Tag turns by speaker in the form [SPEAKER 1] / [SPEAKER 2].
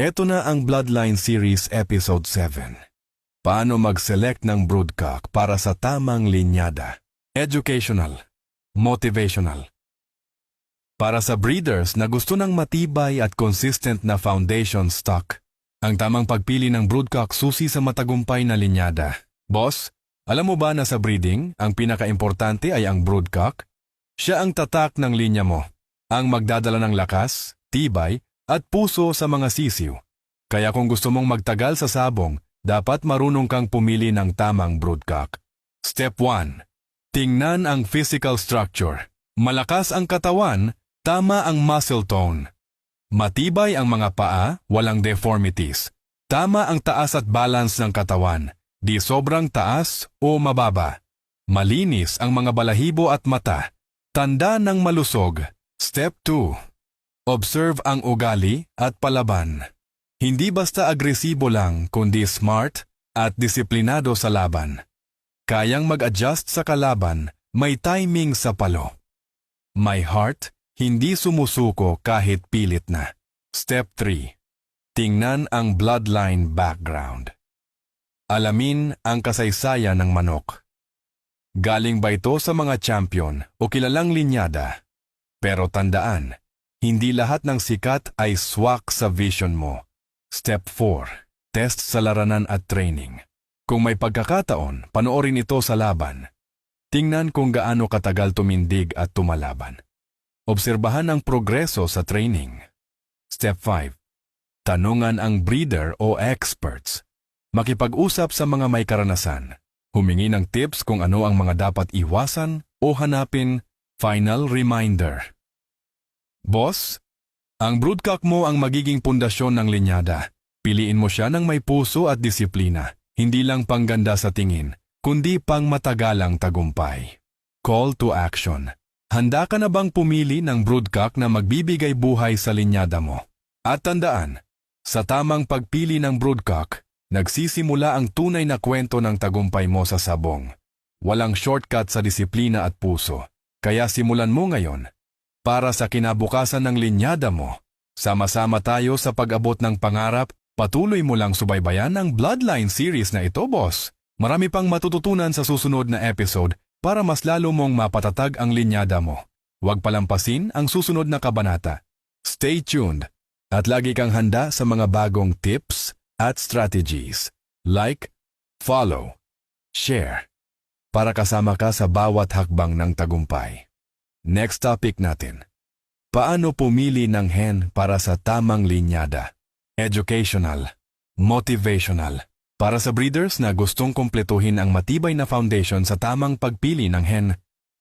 [SPEAKER 1] Ito na ang Bloodline Series Episode 7. Paano mag-select ng broodcock para sa tamang linyada? Educational. Motivational. Para sa breeders na gusto ng matibay at consistent na foundation stock, ang tamang pagpili ng broodcock susi sa matagumpay na linyada. Boss, alam mo ba na sa breeding, ang pinaka-importante ay ang broodcock? Siya ang tatak ng linya mo, ang magdadala ng lakas, tibay, at puso sa mga sisiw. Kaya kung gusto mong magtagal sa sabong, dapat marunong kang pumili ng tamang broodcock. Step 1. Tingnan ang physical structure. Malakas ang katawan, tama ang muscle tone. Matibay ang mga paa, walang deformities. Tama ang taas at balance ng katawan, di sobrang taas o mababa. Malinis ang mga balahibo at mata. Tanda ng malusog. Step 2. Observe ang ugali at palaban. Hindi basta agresibo lang, kundi smart at disiplinado sa laban. Kayang mag-adjust sa kalaban, may timing sa palo. My heart, hindi sumusuko kahit pilit na. Step 3. Tingnan ang bloodline background. Alamin ang kasaysayan ng manok. Galing ba ito sa mga champion o kilalang linyada? Pero tandaan, hindi lahat ng sikat ay swak sa vision mo. Step 4. Test sa laranan at training. Kung may pagkakataon, panoorin ito sa laban. Tingnan kung gaano katagal tumindig at tumalaban. Obserbahan ang progreso sa training. Step 5. Tanungan ang breeder o experts. Makipag-usap sa mga may karanasan. Humingi ng tips kung ano ang mga dapat iwasan o hanapin. Final reminder. Boss, ang broodcock mo ang magiging pundasyon ng linyada. Piliin mo siya ng may puso at disiplina, hindi lang pangganda sa tingin, kundi pang matagalang tagumpay. Call to action. Handa ka na bang pumili ng broodcock na magbibigay buhay sa linyada mo? At tandaan, sa tamang pagpili ng broodcock, nagsisimula ang tunay na kwento ng tagumpay mo sa sabong. Walang shortcut sa disiplina at puso, kaya simulan mo ngayon. Para sa kinabukasan ng linyada mo, sama-sama tayo sa pag-abot ng pangarap, patuloy mo lang subaybayan ang Bloodline series na ito, boss. Marami pang matututunan sa susunod na episode para mas lalo mong mapatatag ang linyada mo. Huwag palampasin ang susunod na kabanata. Stay tuned at lagi kang handa sa mga bagong tips at strategies. Like, follow, share para kasama ka sa bawat hakbang ng tagumpay. Next topic natin. Paano pumili ng hen para sa tamang linyada? Educational, motivational. Para sa breeders na gustong kompletuhin ang matibay na foundation sa tamang pagpili ng hen,